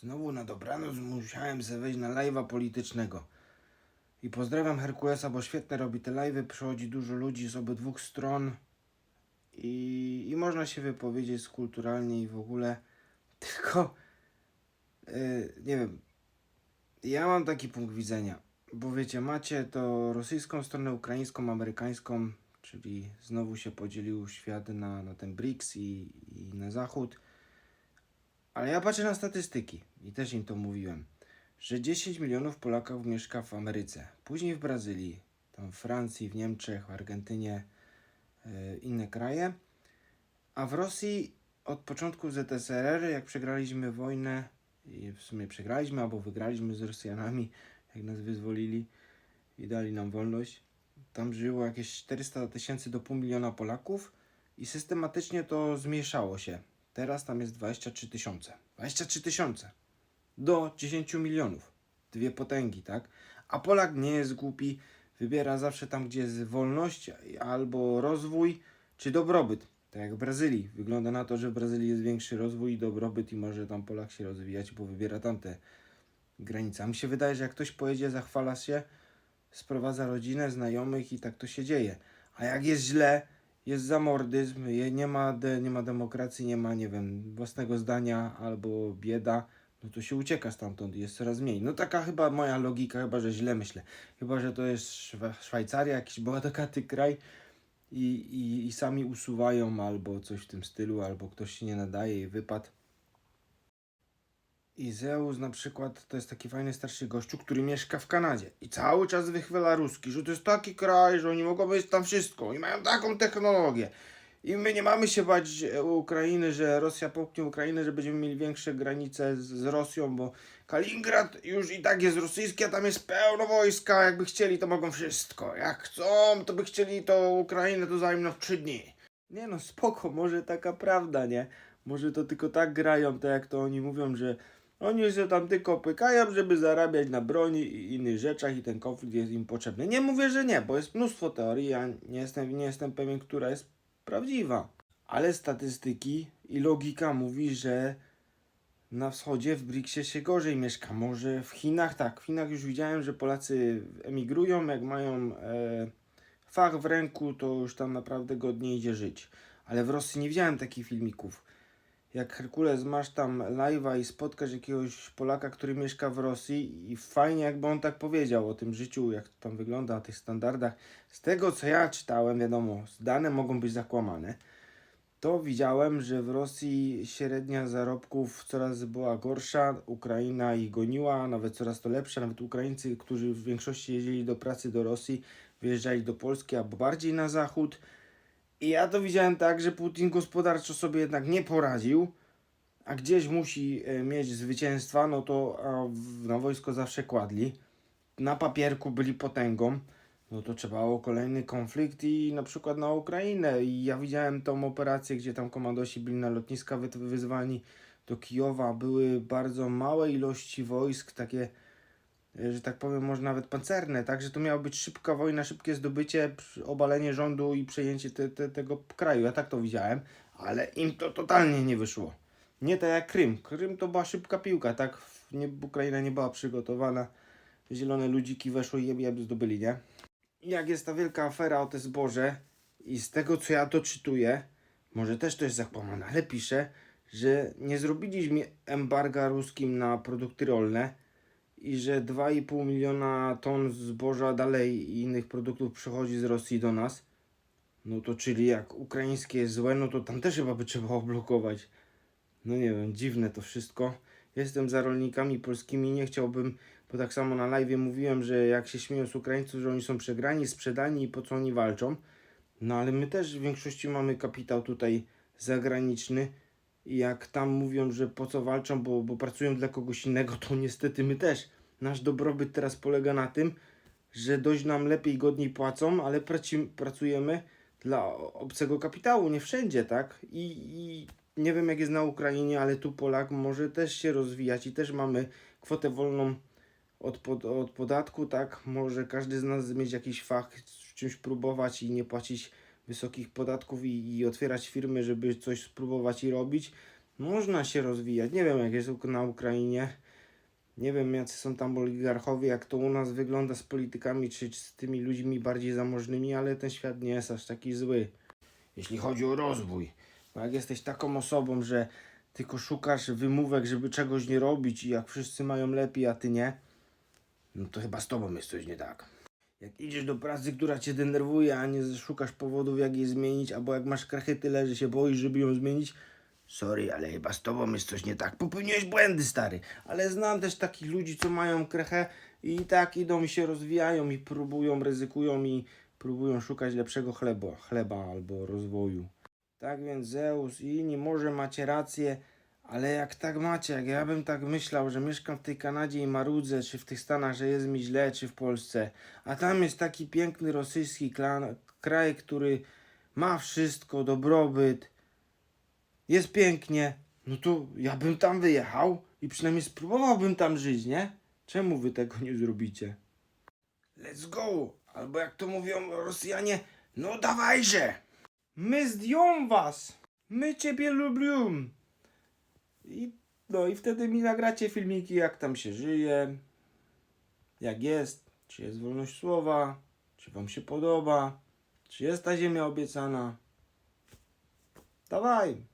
Znowu na dobranoc musiałem sobie wejść na live'a politycznego. I pozdrawiam Herkulesa, bo świetnie robi te live'y, przychodzi dużo ludzi z obydwu stron i, i można się wypowiedzieć kulturalnie i w ogóle. Tylko, yy, nie wiem, ja mam taki punkt widzenia, bo wiecie, macie to rosyjską stronę, ukraińską, amerykańską, czyli znowu się podzielił świat na, na ten BRICS i, i na zachód. Ale ja patrzę na statystyki i też im to mówiłem, że 10 milionów Polaków mieszka w Ameryce, później w Brazylii, tam w Francji, w Niemczech, w Argentynie, e, inne kraje, a w Rosji od początku ZSRR, jak przegraliśmy wojnę, i w sumie przegraliśmy albo wygraliśmy z Rosjanami, jak nas wyzwolili i dali nam wolność, tam żyło jakieś 400 tysięcy do pół miliona Polaków i systematycznie to zmniejszało się. Teraz tam jest 23 tysiące. 23 tysiące do 10 milionów. Dwie potęgi, tak? A Polak nie jest głupi, wybiera zawsze tam, gdzie jest wolność albo rozwój, czy dobrobyt. Tak jak w Brazylii. Wygląda na to, że w Brazylii jest większy rozwój i dobrobyt i może tam Polak się rozwijać, bo wybiera tamte granice. A mi się wydaje, że jak ktoś pojedzie, zachwala się, sprowadza rodzinę, znajomych i tak to się dzieje. A jak jest źle, jest zamordyzm, nie ma, de, nie ma demokracji, nie ma, nie wiem, własnego zdania albo bieda, no to się ucieka stamtąd, jest coraz mniej. No taka chyba moja logika, chyba że źle myślę. Chyba, że to jest Szwajcaria, jakiś bogaty kraj i, i, i sami usuwają albo coś w tym stylu, albo ktoś się nie nadaje i wypadł. I Zeus na przykład to jest taki fajny starszy gościu, który mieszka w Kanadzie i cały czas wychwyla ruski, że to jest taki kraj, że oni mogą mieć tam wszystko i mają taką technologię. I my nie mamy się bać e, Ukrainy, że Rosja popchnie Ukrainę, że będziemy mieli większe granice z, z Rosją, bo Kaliningrad już i tak jest rosyjski, a tam jest pełno wojska. Jakby chcieli, to mogą wszystko. Jak chcą, to by chcieli to Ukrainę, to zajmą w trzy dni. Nie no, spoko, może taka prawda, nie? Może to tylko tak grają, tak jak to oni mówią, że oni się tam tylko pykają, żeby zarabiać na broni i innych rzeczach i ten konflikt jest im potrzebny. Nie mówię, że nie, bo jest mnóstwo teorii, ja nie jestem, nie jestem pewien, która jest prawdziwa. Ale statystyki i logika mówi, że na wschodzie w BRICSie się gorzej mieszka. Może w Chinach tak. W Chinach już widziałem, że Polacy emigrują, jak mają e, fach w ręku, to już tam naprawdę godnie idzie żyć. Ale w Rosji nie widziałem takich filmików. Jak Herkules masz tam live'a i spotkasz jakiegoś Polaka, który mieszka w Rosji i fajnie jakby on tak powiedział o tym życiu, jak to tam wygląda, o tych standardach. Z tego co ja czytałem, wiadomo, dane mogą być zakłamane, to widziałem, że w Rosji średnia zarobków coraz była gorsza, Ukraina ich goniła, nawet coraz to lepsza, nawet Ukraińcy, którzy w większości jeździli do pracy do Rosji, wyjeżdżali do Polski albo bardziej na zachód. I ja to widziałem tak, że Putin gospodarczo sobie jednak nie poradził, a gdzieś musi e, mieć zwycięstwa, no to na wojsko zawsze kładli. Na papierku byli potęgą, no to trzeba było kolejny konflikt i na przykład na Ukrainę. I ja widziałem tą operację, gdzie tam komandosi byli na lotniska wy- wyzwani do Kijowa. Były bardzo małe ilości wojsk, takie, że tak powiem, może nawet pancerne, tak? Że to miała być szybka wojna, szybkie zdobycie, obalenie rządu i przejęcie te, te, tego kraju. Ja tak to widziałem, ale im to totalnie nie wyszło. Nie tak jak Krym. Krym to była szybka piłka, tak? Nie, Ukraina nie była przygotowana. Zielone ludziki weszły i jeb, zdobyli, nie? Jak jest ta wielka afera o te zboże i z tego co ja doczytuję, może też to jest zakłamane, ale pisze, że nie zrobiliśmy embarga ruskim na produkty rolne i że 2,5 miliona ton zboża dalej i innych produktów przychodzi z Rosji do nas. No to czyli jak ukraińskie jest złe, no to tam też chyba by trzeba oblokować. No nie wiem, dziwne to wszystko. Jestem za rolnikami polskimi, nie chciałbym, bo tak samo na live mówiłem, że jak się śmieją z Ukraińców, że oni są przegrani, sprzedani i po co oni walczą. No ale my też w większości mamy kapitał tutaj zagraniczny jak tam mówią, że po co walczą, bo, bo pracują dla kogoś innego, to niestety my też. Nasz dobrobyt teraz polega na tym, że dość nam lepiej, godniej płacą, ale pracujemy dla obcego kapitału, nie wszędzie, tak? I, I nie wiem jak jest na Ukrainie, ale tu Polak może też się rozwijać i też mamy kwotę wolną od, pod, od podatku, tak? Może każdy z nas mieć jakiś fach, czymś próbować i nie płacić wysokich podatków i, i otwierać firmy, żeby coś spróbować i robić. Można się rozwijać. Nie wiem, jak jest na Ukrainie. Nie wiem, jacy są tam oligarchowie, jak to u nas wygląda z politykami, czy z tymi ludźmi bardziej zamożnymi, ale ten świat nie jest aż taki zły. Jeśli chodzi o rozwój. Bo jak jesteś taką osobą, że tylko szukasz wymówek, żeby czegoś nie robić i jak wszyscy mają lepiej, a ty nie, no to chyba z tobą jest coś nie tak. Jak idziesz do pracy, która cię denerwuje, a nie szukasz powodów, jak jej zmienić, albo jak masz krechę tyle, że się boisz, żeby ją zmienić, sorry, ale chyba z tobą jest coś nie tak. Popełniłeś błędy, stary. Ale znam też takich ludzi, co mają krechę i tak idą i się rozwijają i próbują, ryzykują i próbują szukać lepszego chleba, chleba albo rozwoju. Tak więc Zeus i inni, może macie rację, ale jak tak macie, jak ja bym tak myślał, że mieszkam w tej Kanadzie i marudzę, czy w tych Stanach, że jest mi źle, czy w Polsce, a tam jest taki piękny rosyjski klan, kraj, który ma wszystko, dobrobyt, jest pięknie, no to ja bym tam wyjechał i przynajmniej spróbowałbym tam żyć, nie? Czemu wy tego nie zrobicie? Let's go! Albo jak to mówią Rosjanie, no dawajże! My zdjął was! My ciebie lubią! I, no i wtedy mi nagracie filmiki, jak tam się żyje, jak jest, czy jest wolność słowa, czy wam się podoba, czy jest ta ziemia obiecana. Dawaj!